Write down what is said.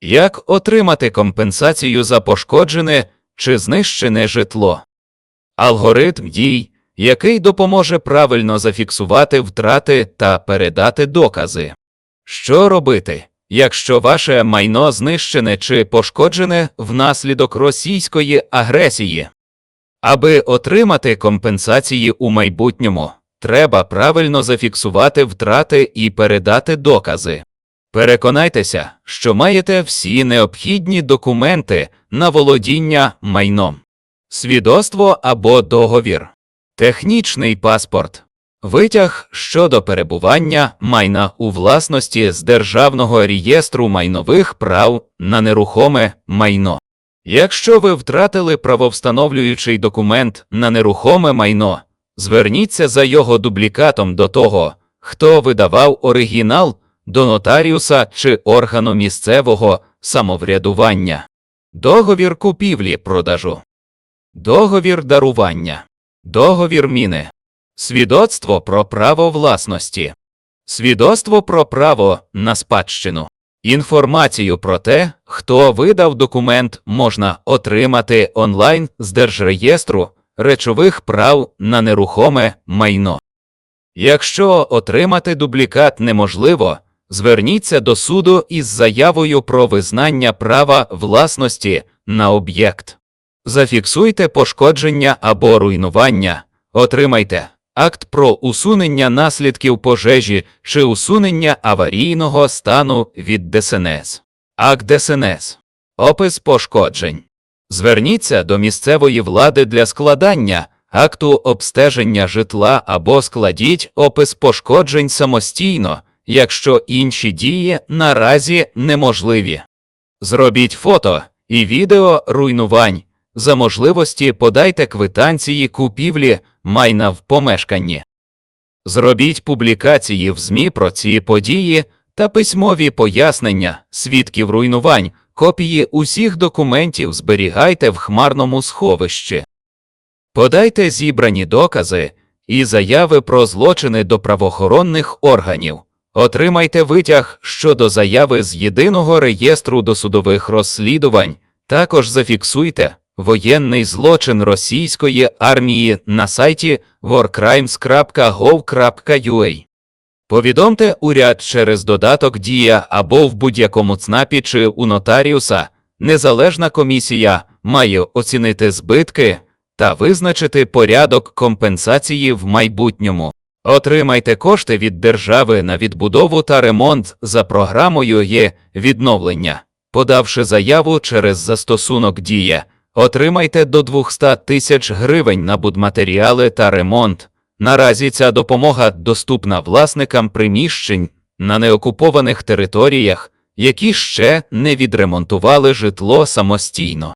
Як отримати компенсацію за пошкоджене чи знищене житло? Алгоритм дій, який допоможе правильно зафіксувати втрати та передати докази. Що робити, якщо ваше майно знищене чи пошкоджене внаслідок російської агресії? Аби отримати компенсації у майбутньому, треба правильно зафіксувати втрати і передати докази. Переконайтеся, що маєте всі необхідні документи на володіння майном, свідоцтво або договір, технічний паспорт, витяг щодо перебування майна у власності з Державного реєстру майнових прав на нерухоме майно. Якщо ви втратили правовстановлюючий документ на нерухоме майно, зверніться за його дублікатом до того, хто видавав оригінал до нотаріуса чи органу місцевого самоврядування. Договір купівлі продажу, договір дарування, договір міни, свідоцтво про право власності, свідоцтво про право на спадщину. Інформацію про те, хто видав документ, можна отримати онлайн з Держреєстру речових прав на нерухоме майно. Якщо отримати дублікат неможливо, зверніться до суду із заявою про визнання права власності на об'єкт. Зафіксуйте пошкодження або руйнування, отримайте акт про усунення наслідків пожежі чи усунення аварійного стану від ДСНС. Акт ДСНС. Опис пошкоджень. Зверніться до місцевої влади для складання акту обстеження житла або складіть опис пошкоджень самостійно, якщо інші дії наразі неможливі. Зробіть фото і відео руйнувань. За можливості подайте квитанції купівлі майна в помешканні. Зробіть публікації в ЗМІ про ці події та письмові пояснення свідків руйнувань, копії усіх документів зберігайте в хмарному сховищі. Подайте зібрані докази і заяви про злочини до правоохоронних органів. Отримайте витяг щодо заяви з єдиного реєстру досудових розслідувань. Також зафіксуйте воєнний злочин російської армії на сайті warcrimes.gov.ua. Повідомте уряд через додаток Дія або в будь-якому ЦНАПі чи у нотаріуса. Незалежна комісія має оцінити збитки та визначити порядок компенсації в майбутньому. Отримайте кошти від держави на відбудову та ремонт за програмою є відновлення. Подавши заяву через застосунок Дія, отримайте до 200 тисяч гривень на будматеріали та ремонт. Наразі ця допомога доступна власникам приміщень на неокупованих територіях, які ще не відремонтували житло самостійно.